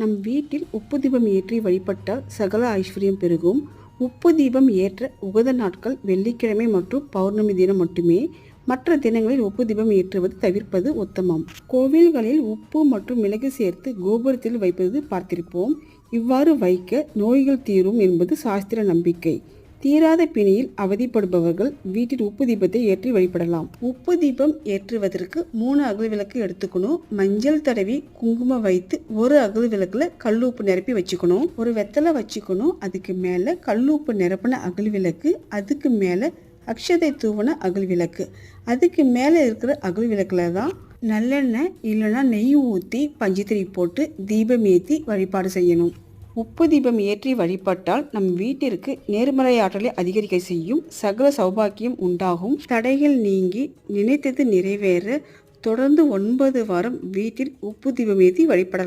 நம் வீட்டில் உப்பு தீபம் ஏற்றி வழிபட்டால் சகல ஐஸ்வர்யம் பெருகும். உப்பு தீபம் ஏற்ற உகத நாட்கள் வெள்ளிக்கிழமை மற்றும் பௌர்ணமி தினம் மட்டுமே. மற்ற தினங்களில் உப்பு தீபம் ஏற்றுவது தவிர்ப்பது உத்தமம். கோவில்களில் உப்பு மற்றும் மிளகு சேர்த்து கோபுரத்தில் வைப்பது பார்த்திருப்போம். இவ்வாறு வைக்க நோய்கள் தீரும் என்பது சாஸ்திர நம்பிக்கை. தீராத பிணியில் அவதிப்படுபவர்கள் வீட்டில் உப்பு தீபத்தை ஏற்றி வழிபடலாம். உப்பு தீபம் ஏற்றுவதற்கு மூணு அகல் விளக்கு எடுத்துக்கணும். மஞ்சள் தடவி குங்குமம் வைத்து ஒரு அகல் விளக்குல கல்லுப்பு நிரப்பி வச்சுக்கணும். ஒரு வெத்தலை வச்சுக்கணும். அதுக்கு மேல கல்லுப்பு நிரப்பின அகல் விளக்கு அதுக்கு மேல அக்ஷதை தூவன அகல் விளக்கு. அதுக்கு மேலே இருக்கிற அகல் விளக்குல தான் நல்லெண்ணெய் இல்லைன்னா நெய் ஊற்றி பஞ்சுத்திரி போட்டு தீபம் ஏற்றி வழிபாடு செய்யணும். உப்பு தீபம் ஏற்றி வழிபட்டால் நம் வீட்டிற்கு நேர்மறை ஆற்றலை அதிகரிக்க செய்யும் சகல சௌபாக்கியம் உண்டாகும். தடைகள் நீங்கி நினைத்தது நிறைவேற தொடர்ந்து ஒன்பது வாரம் வீட்டில் உப்பு தீபம் ஏற்றி வழிபடலாம்.